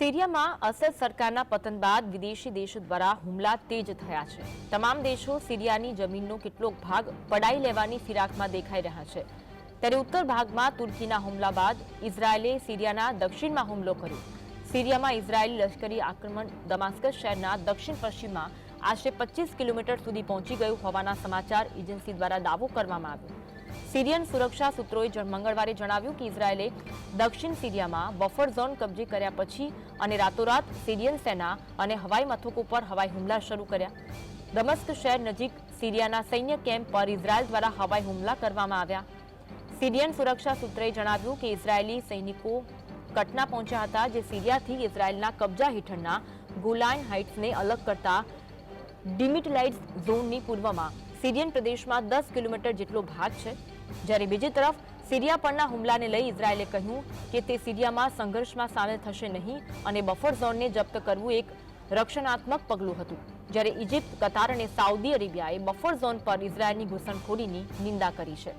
સિરિયામાં અસદ સરકારના પતન બાદ વિદેશી દેશો દ્વારા હુમલા તેજ થયા છે. તમામ દેશો સિરિયાની જમીનનો કેટલોક ભાગ પડાઈ લેવાની ફિરાકમાં દેખાઈ રહ્યા છે. ત્યારે ઉત્તર ભાગમાં તુર્કીના હુમલા બાદ ઇઝરાયેલે સિરિયાના દક્ષિણમાં હુમલો કર્યો. સિરિયામાં ઇઝરાયેલી લશ્કરી આક્રમણ દમાસ્કસ શહેરના દક્ષિણ પશ્ચિમમાં આશરે પચીસ કિલોમીટર સુધી પહોંચી ગયું હોવાના સમાચાર એજન્સી દ્વારા દાવો કરવામાં આવ્યો. સિરિયન સુરક્ષા સૂત્રોએ મંગળવારે જણાવ્યું કે ઇઝરાયેલે દક્ષિણ સિરિયામાં બફર ઝોન કબજે કર્યા પછી અને રાતોરાત સિરિયન સેના અને હવાઈ મથકો પર હવાઈ હુમલા શરૂ કર્યા. દમસ્ક શહેર નજીક સિરિયાના સૈન્ય કેમ્પ પર ઇઝરાયેલ દ્વારા હવાઈ હુમલા કરવામાં આવ્યા. સિરિયન સુરક્ષા સૂત્રે જણાવ્યું કે ઇઝરાયેલી સૈનિકો કટના પહોંચ્યા હતા જે સિરિયાથી ઇઝરાયેલના કબજા હેઠળના ગોલાન હાઇટ્સને અલગ કરતા ડિમિટલાઇઝ ઝોનની પૂર્વમાં સિરિયન પ્રદેશમાં દસ કિલોમીટર જેટલો ભાગ છે. જ્યારે બીજી તરફ સિરિયા પરના હુમલાને લઈ ઇઝરાયેલે કહ્યું કે તે સિરિયામાં સંઘર્ષમાં સામેલ થશે નહીં અને બફર ઝોનને જપ્ત કરવું એક રક્ષણાત્મક પગલું હતું. જ્યારે ઇજિપ્ત કતાર અને સાઉદી અરેબિયાએ બફર ઝોન પર ઇઝરાયેલની ઘૂસણખોરીની નિંદા કરી છે.